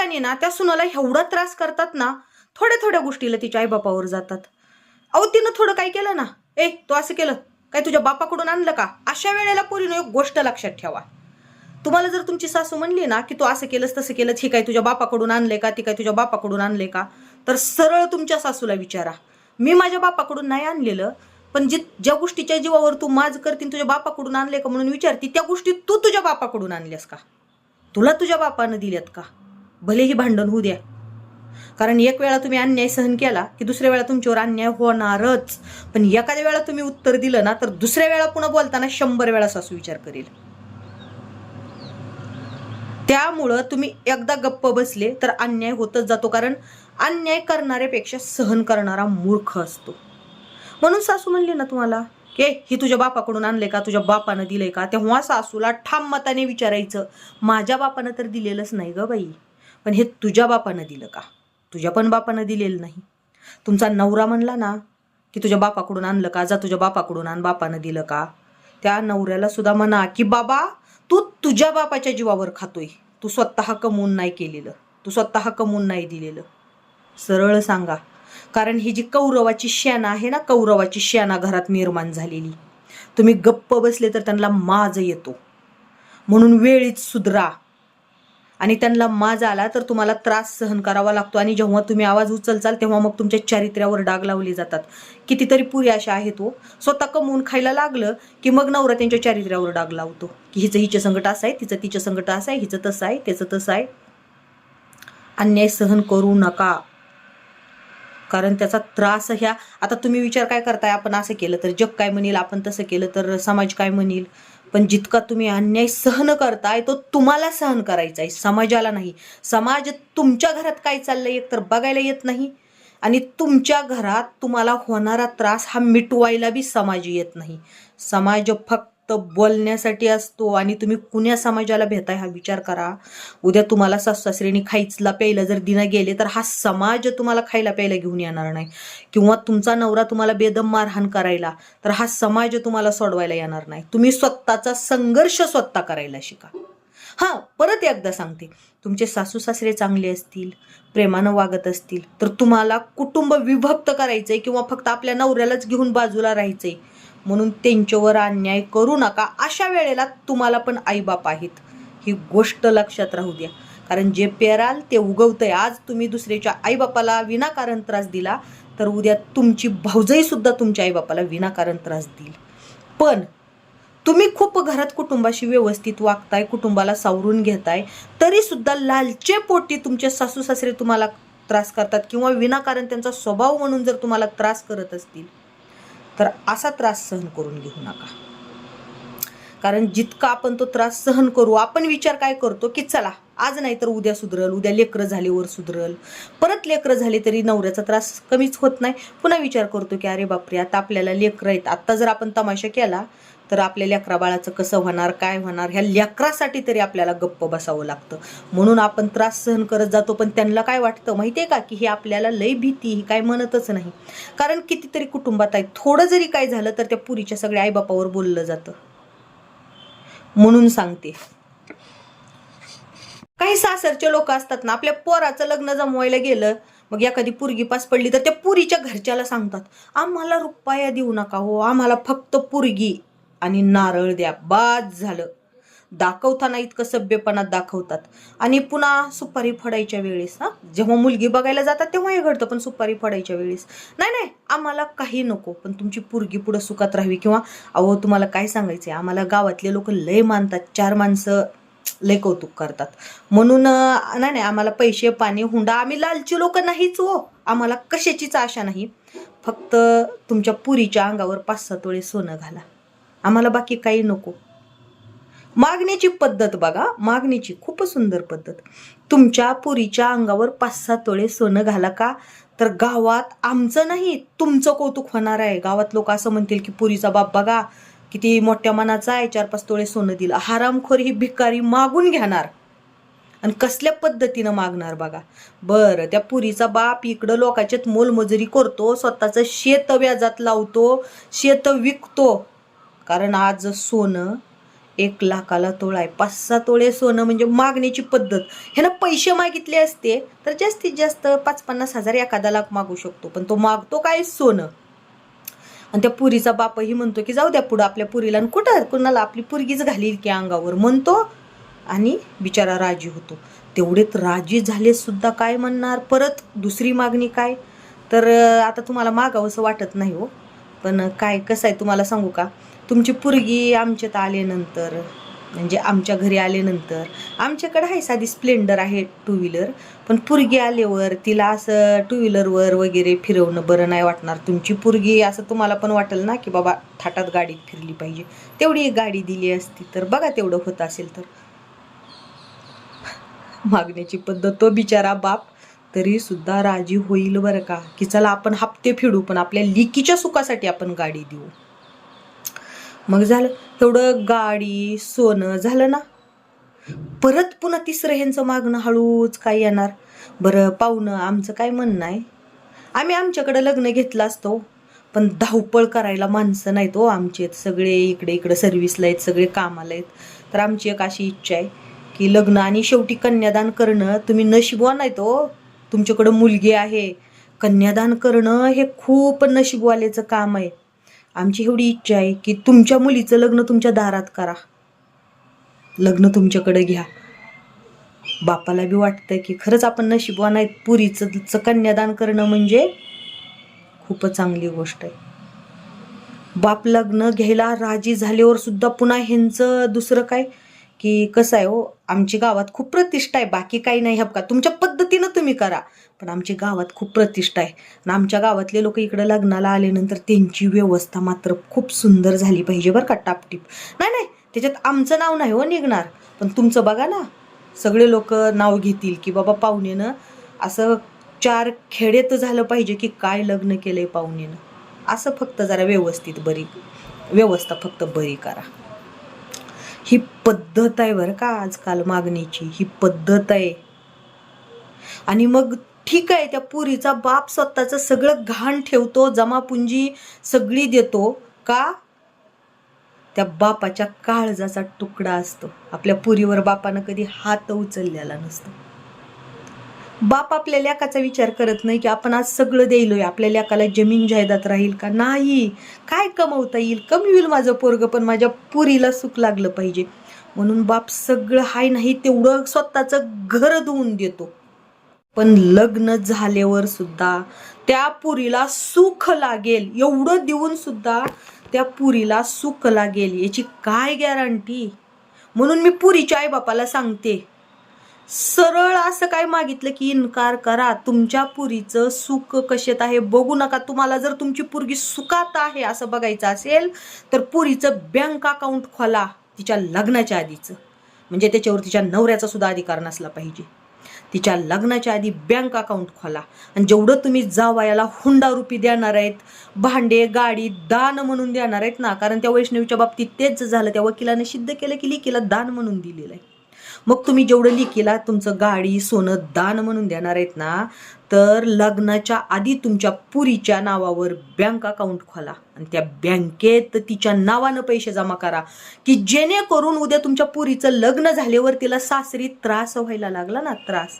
ठिकाणी ना त्या सुनाला एवढा त्रास करतात ना थोड्या थोड्या गोष्टीला तिच्या आईबापावर जातात. अहो तिनं थोडं काय केलं ना? ए तू असं केलं? काय तुझ्या बापाकडून आणलं का? अशा वेळेला पोरीनं एक गोष्ट लक्षात ठेवा. तुम्हाला जर तुमची सासू म्हणली ना की तू असं केलंस तसं केलं ही काय तुझ्या बापाकडून आणलंय का ती काय तुझ्या बापाकडून आणले का? तर सरळ तुमच्या सासूला विचारा. मी माझ्या बापाकडून नाही आणलेलं पण जी ज्या गोष्टीच्या जीवावर तू माज करतीन तुझ्या बापाकडून आणले का म्हणून विचारती त्या गोष्टी तू तुझ्या बापाकडून आणल्यास का? तुला तुझ्या बापानं दिल्यात का? भलेही भांडण होऊ द्या. कारण एक वेळा तुम्ही अन्याय सहन केला की दुसऱ्या वेळा तुमच्यावर अन्याय होणारच. पण एखाद्या वेळा तुम्ही उत्तर दिलं ना तर दुसऱ्या वेळा पुन्हा बोलताना शंभर वेळा सासू विचार करेल. त्यामुळं तुम्ही एकदा गप्प बसले तर अन्याय होतच जातो कारण अन्याय करणाऱ्यापेक्षा सहन करणारा मूर्ख असतो. म्हणून सासू म्हणली ना तुम्हाला के ही तुझ्या बापाकडून आणले का? तुझ्या बापानं दिलंय का? तेव्हा सासूला ठाम मताने विचारायचं. माझ्या बापानं तर दिलेलंच नाही ग बाई. पण हे तुझ्या बापानं दिलं का? तुझ्या पण बापानं दिलेलं नाही. तुमचा नवरा म्हणला ना की तुझ्या बापाकडून आणलं का? जा तुझ्या बापाकडून आण बापानं दिलं का? त्या नवऱ्याला सुद्धा म्हणा की बाबा तू तुझ्या बापाच्या जीवावर खातोय. तू स्वतः कमवून नाही केलेलं. तू स्वतः कमवून नाही दिलेलं. सरळ सांगा. कारण ही जी कौरवाची शेणा आहे ना कौरवाची शेणा घरात निर्माण झालेली. तुम्ही गप्प बसले तर त्यांना माज येतो. म्हणून वेळीच सुधरा. आणि त्यांना माज आला तर तुम्हाला त्रास सहन करावा लागतो. आणि जेव्हा तुम्ही आवाज उचलचाल तेव्हा मग तुमच्या चारित्र्यावर डाग लावले जातात. कितीतरी पुरी अशा आहेत हो. स्वतः कमवून खायला लागलं की मग नवरा त्यांच्या चारित्र्यावर डाग लावतो. की हिचं हिचं संकट असं आहे तिचं तिचं संकट असं आहे हिचं तसं आहे त्याचं तसं आहे. अन्याय सहन करू नका. कारण त्याचा त्रास ह्या आता तुम्ही विचार काय करताय? आपण असं केलं तर जग काय म्हणेल? आपण तसं केलं तर समाज काय म्हणेल? पण जितका तुम्ही अन्याय सहन करताय तो तुम्हाला सहन करायचा आहे. समाजाला नाही. समाज तुमच्या घरात काय चाललंय एक तर बघायला येत नाही आणि तुमच्या घरात तुम्हाला होणारा त्रास हा मिटवायला बी समाज येत नाही. समाज फक्त बोलण्यासाठी असतो आणि तुम्ही कुण्या समाजाला भेताय हा विचार करा. उद्या तुम्हाला सासऱ्याने खायचला प्यायला जर दिना गेले तर हा समाज तुम्हाला खायला प्यायला घेऊन येणार नाही. किंवा तुमचा नवरा तुम्हाला बेदम मारहाण करायला तर हा समाज तुम्हाला सोडवायला येणार नाही. तुम्ही स्वतःचा संघर्ष स्वतः करायला शिका. हां परत एकदा सांगते. तुमचे सासू सासरे चांगले असतील प्रेमानं वागत असतील तर तुम्हाला कुटुंब विभक्त करायचंय किंवा फक्त आपल्या नवऱ्यालाच घेऊन बाजूला राहायचंय. म्हणून त्यांच्यावर अन्याय करू नका. अशा वेळेला तुम्हाला पण आईबाप आहेत. ही गोष्ट लक्षात राहू द्या. कारण जे पेराल ते उगवतंय. आज तुम्ही दुसऱ्याच्या आईबापाला विनाकारण त्रास दिला तर उद्या तुमची भाऊजाईसुद्धा तुमच्या आईबापाला विनाकारण त्रास देईल. पण तुम्ही खूप घरात कुटुंबाशी व्यवस्थित वागताय कुटुंबाला सावरून घेताय तरीसुद्धा लालचे पोटी तुमचे सासू सासरे तुम्हाला त्रास करतात किंवा विनाकारण त्यांचा स्वभाव म्हणून जर तुम्हाला त्रास करत असतील तर असा त्रास सहन करून घेऊ नका. कारण जितका आपण तो त्रास सहन करू आपण विचार काय करतो की चला आज नाही तर उद्या सुधरल उद्या लेकरं झाल्यावर सुधरल. परत लेकरं झाले तरी नवऱ्याचा त्रास कमीच होत नाही. पुन्हा विचार करतो की अरे बापरे आता आपल्याला लेकरं आहेत. आत्ता जर आपण तमाशा केला तर आपल्या लेकरा बाळाचं कसं होणार काय होणार ह्या लेकरासाठी तरी आपल्याला गप्प बसावं लागतं. म्हणून आपण त्रास सहन करत जातो पण त्यांना काय वाटतं माहिती आहे का? की हे आपल्याला लय भीती ही काय म्हणतच नाही. कारण कितीतरी कुटुंबात आहे थोडं जरी काय झालं तर त्या पुरीच्या सगळ्या आईबापावर बोललं जातं. म्हणून सांगते. काही सासरचे लोक असतात ना आपल्या पोराचं लग्न जमवायला गेलं मग एखादी पुरगी पास पडली तर त्या पुरीच्या घरच्याला सांगतात आम्हाला रुपया देऊ नका हो आम्हाला फक्त पुरगी आणि नारळ द्या. बाद झालं. दाखवताना इतकं सभ्यपणात दाखवतात. आणि पुन्हा सुपारी फडायच्या वेळेस हा जेव्हा मुलगी बघायला जातात तेव्हा हे घडतं पण सुपारी फडायच्या वेळेस. नाही नाही आम्हाला काही नको पण तुमची पुरगी पुढं सुखात राहावी किंवा अहो तुम्हाला काय सांगायचं आहे आम्हाला गावातले लोक लय मानतात चार माणसं लय कौतुक करतात. म्हणून नाही नाही आम्हाला पैसे पाणी हुंडा आम्ही लालची लोक नाहीच हो. आम्हाला कशाचीच आशा नाही. फक्त तुमच्या पुरीच्या अंगावर पाच सात वेळेस सोनं घाला. आम्हाला बाकी काही नको. मागण्याची पद्धत बघा. मागणीची खूप सुंदर पद्धत. तुमच्या पुरीच्या अंगावर पाच सहा तोळे सोनं घाला का? तर गावात आमचं नाही तुमचं कौतुक होणार आहे. गावात लोक असं म्हणतील की पुरीचा बाप बघा किती मोठ्या मनाचा आहे चार पाच तोळे सोनं दिलं. हरामखोर ही भिकारी मागून घेणार. आणि कसल्या पद्धतीनं मागणार बघा. बरं त्या पुरीचा बाप इकडं लोकांच्यात मोलमजुरी करतो स्वतःचं शेत व्याजात लावतो शेत विकतो. कारण आज सोनं एक लाखाला तोळा आहे. पाच सहा तोळे सोनं म्हणजे मागण्याची पद्धत. ह्यानं पैसे मागितले असते तर जास्तीत जास्त पाच पन्नास हजार एखादा लाख मागू शकतो. पण तो मागतो काय सोनं? आणि त्या पुरीचा बापही म्हणतो की जाऊ द्या पुढं आपल्या पुरीला आणि कुठं कुणाला आपली पुरगीच घालील की अंगावर. म्हणतो आणि बिचारा राजी होतो. तेवढेच राजी झाले सुद्धा काय म्हणणार? परत दुसरी मागणी काय? तर आता तुम्हाला मागावंसं वाटत नाही हो. पण काय कसं आहे? तुम्हाला सांगू का? तुमची पुरगी आमच्यात आल्यानंतर म्हणजे आमच्या घरी आल्यानंतर आमच्याकडे आहे साधी स्प्लेंडर आहे टू व्हीलर पण पुरगी आल्यावर तिला असं टू व्हीलरवर वगैरे फिरवणं बरं नाही वाटणार. तुमची पुरगी असं तुम्हाला पण वाटेल ना की बाबा थाटात गाडीत फिरली पाहिजे. तेवढी एक गाडी दिली असती तर बघा तेवढं होत असेल तर. मागण्याची पद्धत तो बिचारा बाप तरी सुद्धा राजी होईल बरं का? की चला आपण हप्ते फेडू पण आपल्या लिकीच्या सुखासाठी आपण गाडी देऊ. मग झालं तेवढं गाडी सोनं झालं ना. परत पुन्हा तिसरं ह्यांचं मागणं हळूच काय येणार? बरं पाहुणं आमचं काय म्हणणं आहे? आम्ही आमच्याकडं लग्न घेतलं असतो हो. पण धावपळ करायला माणसं नाहीत हो आमचे सगळे इकडे इकडे सर्व्हिसला आहेत सगळे कामाला आहेत. तर आमची एक अशी इच्छा आहे की लग्न आणि शेवटी कन्यादान करणं तुम्ही नशिबवान नाहीत हो. तुमच्याकडं मुलगी आहे. कन्यादान करणं हे खूप नशीबवाल्याचं काम आहे. आमची एवढी इच्छा आहे की तुमच्या मुलीचं लग्न तुमच्या दारात करा. लग्न तुमच्याकडे घ्या. बापाला बी वाटतं की खरंच आपण नशिबवान आहेत पुरीचं तिचं कन्यादान करणं म्हणजे खूपच चांगली गोष्ट आहे. बाप लग्न घ्यायला राजी झाल्यावर सुद्धा पुन्हा ह्यांचं दुसरं काय? की कसं आहे हो आमची गावात खूप प्रतिष्ठा आहे बाकी काही नाही हपका तुमच्या पद्धतीनं तुम्ही करा. पण आमची गावात खूप प्रतिष्ठा आहे. आणि आमच्या गावातले लोक इकडं लग्नाला आल्यानंतर त्यांची व्यवस्था मात्र खूप सुंदर झाली पाहिजे बरं का टापटीप. नाही नाही त्याच्यात आमचं नाव नाही हो निघणार. पण तुमचं बघा ना सगळे लोक नाव घेतील की बाबा पाहुणेनं असं चार खेडेत झालं पाहिजे की काय लग्न केलं आहे पाहुणेनं. असं फक्त जरा व्यवस्थित बरी व्यवस्था फक्त बरी करा. ही पद्धत आहे बरं का आजकाल मागणीची ही पद्धत आहे. आणि मग ठीक आहे त्या पुरीचा बाप स्वतःचं सगळं घाण ठेवतो जमापुंजी सगळी देतो. का? त्या बापाच्या काळजाचा तुकडा असतो. आपल्या पुरीवर बापानं कधी हात उचललेला नसतो. बाप आपल्या लेकाचा विचार करत नाही की आपण आज सगळं द्यायलोय आपल्या लेकाला जमीन जायदाद राहील का? नाही. काय कमवता येईल? कमी होईल माझं पोरगं पण माझ्या पुरीला सुख लागलं पाहिजे. म्हणून बाप सगळं हाय नाही तेवढं स्वतःचं घर धुवून देतो. पण लग्न झाल्यावर सुद्धा त्या पुरीला सुख लागेल. एवढं देऊन सुद्धा त्या पुरीला सुख लागेल याची काय गॅरंटी म्हणून मी पुरीच्या आईबापाला सांगते सरळ असं काय मागितलं की इन्कार करा? तुमच्या पुरीचं सुख कशात आहे बघू नका. तुम्हाला जर तुमची पुरगी सुखात आहे असं बघायचं असेल तर पुरीचं बँक अकाउंट खोला तिच्या लग्नाच्या आधीचं. म्हणजे त्याच्यावर तिच्या नवऱ्याचा सुद्धा अधिकार नसला पाहिजे. तिच्या लग्नाच्या आधी बँक अकाउंट खोला. आणि जेवढं तुम्ही जावयाला हुंडा रुपी देणार आहेत भांडे गाडी दान म्हणून देणार आहेत ना कारण त्या वैष्णवीच्या बाबतीत तेच झालं. त्या वकिलाने सिद्ध केलं की लिकीला दान म्हणून दिलेलं आहे. मग तुम्ही जेवढं लिकीला तुमचं गाडी सोनं दान म्हणून देणार आहेत ना तर लग्नाच्या आधी तुमच्या पुरीच्या नावावर बँक अकाउंट खोला. आणि त्या बँकेत तिच्या नावानं पैसे जमा करा. की जेणेकरून उद्या तुमच्या पुरीचं लग्न झाल्यावर तिला सासरी त्रास व्हायला लागला ना त्रास.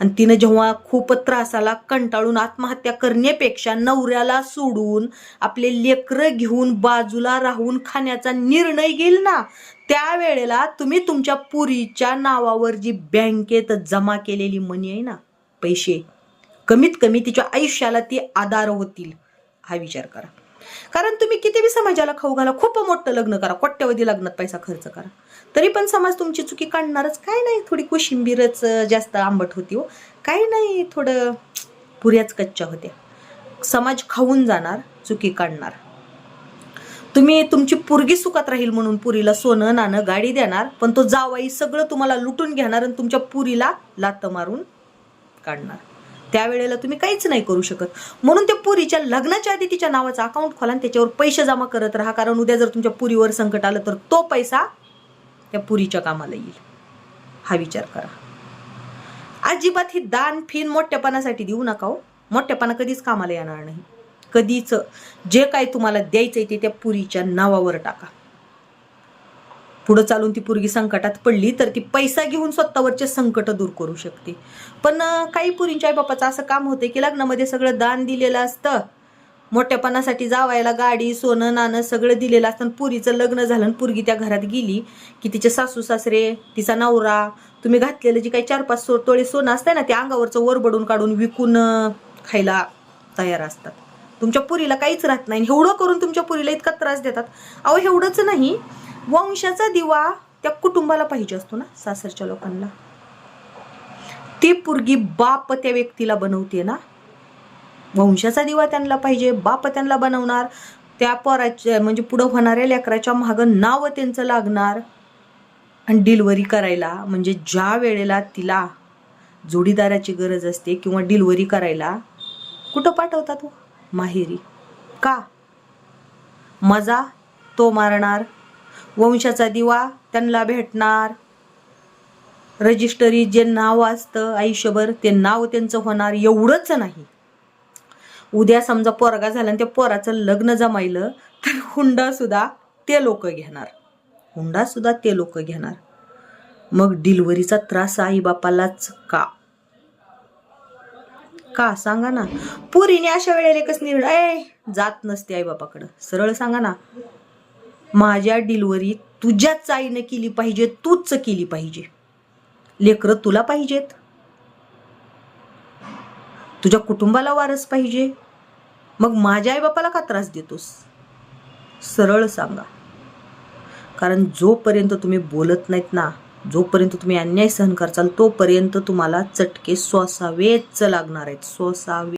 आणि तिनं जेव्हा खूप त्रासाला कंटाळून आत्महत्या करण्यापेक्षा नवऱ्याला सोडून आपले लेकरं घेऊन बाजूला राहून खाण्याचा निर्णय घेईल ना त्यावेळेला तुम्ही तुमच्या पुरीच्या नावावर जी बँकेत जमा केलेली मनी आहे ना पैसे कमीत कमी तिच्या आयुष्याला ती आधार होतील हा विचार करा. कारण तुम्ही किती बी समाजाला खाऊ घाला खूप मोठं लग्न करा कोट्यवधी लग्नात पैसा खर्च करा. तरी पण समाज तुमची चुकी काढणारच. काय नाही थोडी कोशिंबीरच जास्त आंबट होती हो. काही नाही थोडं पुऱ्याच कच्च्या होत्या. समाज खाऊन जाणार चुकी काढणार. तुम्ही तुमची पुरगी सुखात राहील म्हणून पुरीला सोनं नाणं गाडी देणार पण तो जावाई सगळं तुम्हाला लुटून घेणार आणि तुमच्या पुरीला लात मारून काढणार. त्यावेळेला तुम्ही काहीच नाही करू शकत. म्हणून त्या पुरीच्या लग्नाच्या आधी तिच्या नावाचा अकाउंट खोला आणि त्याच्यावर पैसे जमा करत राहा. कारण उद्या जर तुमच्या पुरीवर संकट आलं तर तो पैसा त्या पुरीच्या कामाला येईल. हा विचार करा. अजिबात ही दान फिन मोठ्यापणासाठी देऊ नका हो. मोठ्यापणा कधीच कामाला येणार नाही. कधीच जे काय तुम्हाला द्यायचंय ते त्या पुरीच्या नावावर टाका. पुढं चालून ती पुरगी संकटात पडली तर ती पैसा घेऊन स्वतःवरचे संकट दूर करू शकते. पण काही पुरींच्या आईबापाचं असं काम होते की लग्नामध्ये सगळं दान दिलेलं असतं. मोठ्यापणासाठी जावायला गाडी सोनं नाणं सगळं दिलेलं असतं. आणि पुरीचं लग्न झालं आणि पुरगी त्या घरात गेली की तिचे सासू सासरे तिचा नवरा तुम्ही घातलेलं जे काही चार पाच सो तोळे सोनं असतंय ना ते अंगावरचं वरबडून काढून विकून खायला तयार असतात. तुमच्या पुरीला काहीच राहत नाही. एवढं करून तुमच्या पुरीला इतका त्रास देतात. अहो एवढंच नाही. वंशाचा दिवा त्या कुटुंबाला पाहिजे असतो ना सासरच्या लोकांना. ती पुरगी बाप त्या व्यक्तीला बनवते ना. वंशाचा दिवा त्यांना पाहिजे बाप त्यांना बनवणार त्या पराच्या म्हणजे पुढं होणाऱ्या लेकराच्या मागं नाव त्यांचं लागणार आणि डिलिव्हरी करायला म्हणजे ज्या वेळेला तिला जोडीदाराची गरज असते किंवा डिलिव्हरी करायला कुठं पाठवतात हो? माहेरी. का? मजा तो मारणार वंशाचा दिवा त्यांना भेटणार रजिस्टरी जे नाव असतं आयुष्यभर ते नाव त्यांचं होणार एवढंच नाही. उद्या समजा पोरगा झाला आणि त्या पोराचं लग्न जमायलं तर हुंडासुद्धा ते लोक घेणार. हुंडासुद्धा ते लोक घेणार. मग डिलिव्हरीचा त्रास आईबापालाच का? का? सांगा ना. पुरीने अशा वेळेला एकच निर्णय जात नसते आई बापाकडं सरळ सांगा ना. माझ्या डिलिव्हरी तुझ्याच आईनं केली पाहिजे तूच केली पाहिजे. लेकरं तुला पाहिजेत. तुझ्या कुटुंबाला वारस पाहिजे. मग माझ्या आईबापाला का त्रास देतोस? सरळ सांगा. कारण जोपर्यंत तुम्ही बोलत नाहीत ना जोपर्यंत तुम्ही अन्याय सहन करचाल तोपर्यंत तुम्हाला चटके सोसावेच लागणार आहेत. सोसावे